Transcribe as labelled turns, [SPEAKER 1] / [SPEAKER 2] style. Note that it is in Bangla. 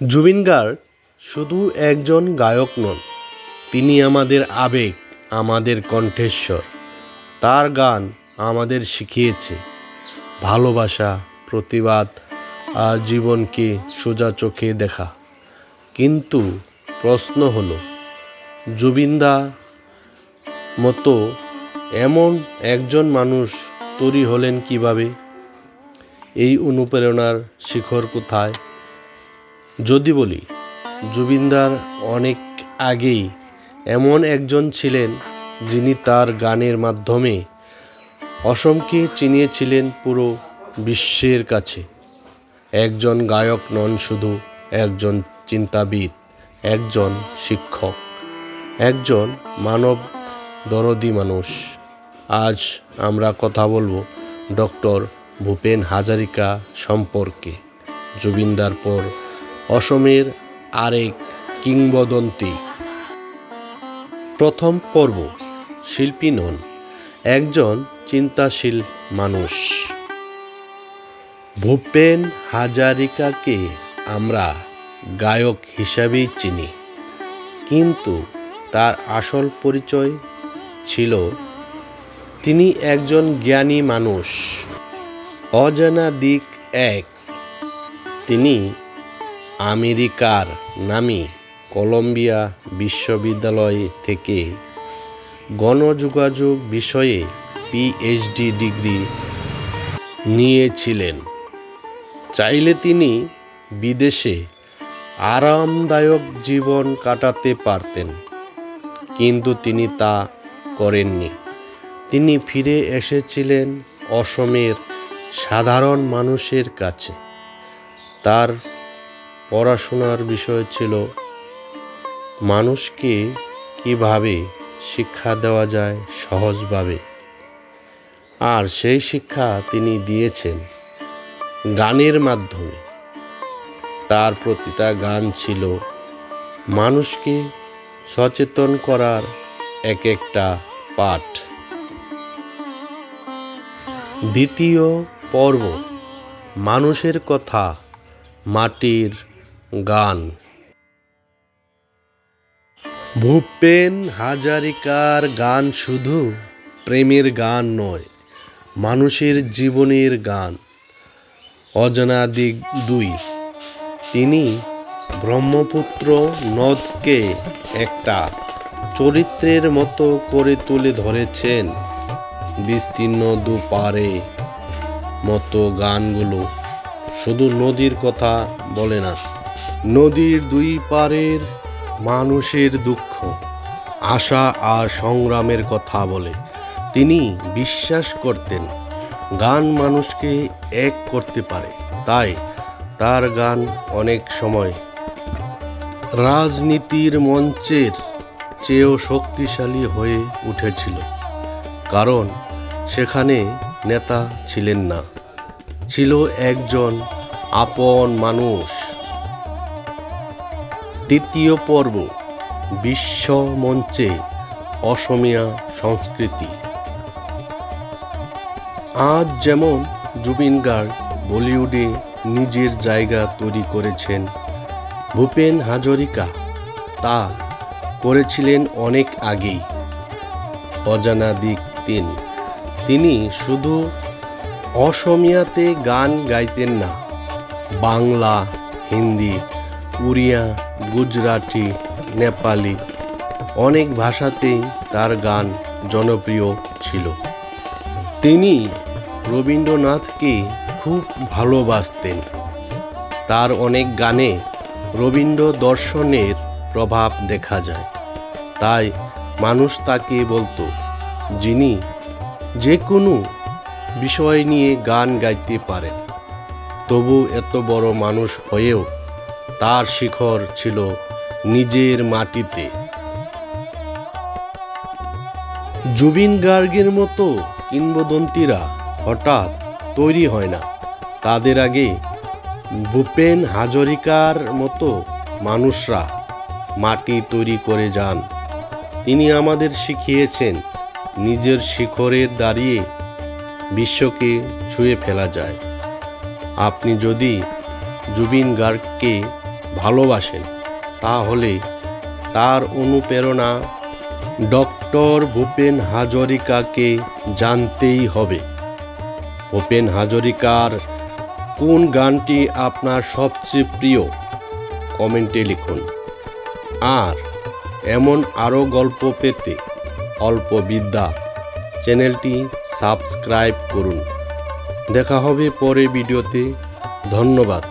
[SPEAKER 1] জুবিন গার্গ শুধু একজন গায়ক নন, তিনি আমাদের আবেগ, আমাদের কণ্ঠেশ্বর। তার গান আমাদের শিখিয়েছে। ভালোবাসা, প্রতিবাদ আর জীবনকে সোজা চোখে দেখা। কিন্তু প্রশ্ন হলো জুবিনদা মতো এমন একজন মানুষ তৈরি হলেন কীভাবে? এই অনুপ্রেরণার শিখর কোথায়? যদি বলি, জুবিনদার অনেক আগেই এমন একজন ছিলেন যিনি তার গানের মাধ্যমে অসমকে চিনিয়েছিলেন পুরো বিশ্বের কাছে। একজন গায়ক নন শুধু একজন চিন্তাবিদ, একজন শিক্ষক, একজন মানব দরদি মানুষ। আজ আমরা কথা বলব ডক্টর ভূপেন হাজারিকা সম্পর্কে। জুবিনদার পর অসমের আরেক কিংবদন্তি। প্রথম পর্ব, শিল্পী নন, একজন চিন্তাশীল মানুষ। ভূপেন হাজারিকাকে আমরা গায়ক হিসাবেই চিনি, কিন্তু তার আসল পরিচয় ছিল তিনি একজন জ্ঞানী মানুষ, অজানা দিক এক। তিনি আমেরিকার নামী কলম্বিয়া বিশ্ববিদ্যালয় থেকে গণযোগাযোগ বিষয়ে পিএইচডি ডিগ্রি নিয়েছিলেন। চাইলে তিনি বিদেশে আরামদায়ক জীবন কাটাতে পারতেন, কিন্তু তিনি তা করেননি। তিনি ফিরে এসেছিলেন অসমের সাধারণ মানুষের কাছে। তার পড়াশোনার বিষয় ছিল, মানুষকে কীভাবে শিক্ষা দেওয়া যায় সহজভাবে। আর সেই শিক্ষা তিনি দিয়েছেন গানের মাধ্যমে। তার প্রতিটা গান ছিল মানুষকে সচেতন করার এক একটা পাঠ। দ্বিতীয় পর্ব, মানুষের কথা মাটির গান। ভূপেন হাজারিকার গান শুধু প্রেমের গান নয়, মানুষের জীবনের গান। অজানা দিক দুই, তিনি ব্রহ্মপুত্র নদকে একটা চরিত্রের মতো করে তুলে ধরেছেন। বিস্তীর্ণ দুপারে মতো গানগুলো শুধু নদীর কথা বলে না নদীর দুই পারের মানুষের দুঃখ, আশা আর সংগ্রামের কথা বলে। তিনি বিশ্বাস করতেন, গান মানুষকে এক করতে পারে। তাই তার গান অনেক সময় রাজনীতির মঞ্চের চেয়েও শক্তিশালী হয়ে উঠেছিল। কারণ সেখানে নেতা ছিলেন না। ছিল একজন আপন মানুষ। তৃতীয় পর্ব, বিশ্ব মঞ্চে অসমিয়া সংস্কৃতি। আজ যেমন জুবিন গার্গ বলিউডে নিজের জায়গা তৈরি করেছেন ভূপেন হাজরিকা, তা করেছিলেন অনেক আগেই। অজানা দিক তিন, তিনি শুধু অসমিয়াতে গান গাইতেন না, বাংলা, হিন্দি উড়িয়া গুজরাটি, নেপালি অনেক ভাষাতেই তার গান জনপ্রিয় ছিল। তিনি রবীন্দ্রনাথকে খুব ভালোবাসতেন। তার অনেক গানে রবীন্দ্র দর্শনের প্রভাব দেখা যায়। তাই মানুষ তাকে বলতো, যিনি যে কোনো বিষয় নিয়ে গান গাইতে পারেন, তবু এত বড় মানুষ হয়েও তার শিখর ছিল নিজের মাটিতে। জুবিন গার্গের মতো কিংবদন্তিরা হঠাৎ তৈরি হয় না। তাদের আগে ভূপেন হাজরিকার মতো মানুষরা মাটি তৈরি করে যান। তিনি আমাদের শিখিয়েছেন, নিজের শিখরে দাঁড়িয়ে বিশ্বকে ছুঁয়ে ফেলা যায়। আপনি যদি জুবিন গার্গকে ভালোবাসেন, তাহলে তার অনুপ্রেরণা ডক্টর ভূপেন হাজরিকাকে জানতেই হবে। ভূপেন হাজরিকার কোন গানটি আপনার সবচেয়ে প্রিয়? কমেন্টে লিখুন। আর এমন আরও গল্প পেতে অল্প বিদ্যা চ্যানেলটি সাবস্ক্রাইব করুন। দেখা হবে পরে ভিডিওতে। ধন্যবাদ।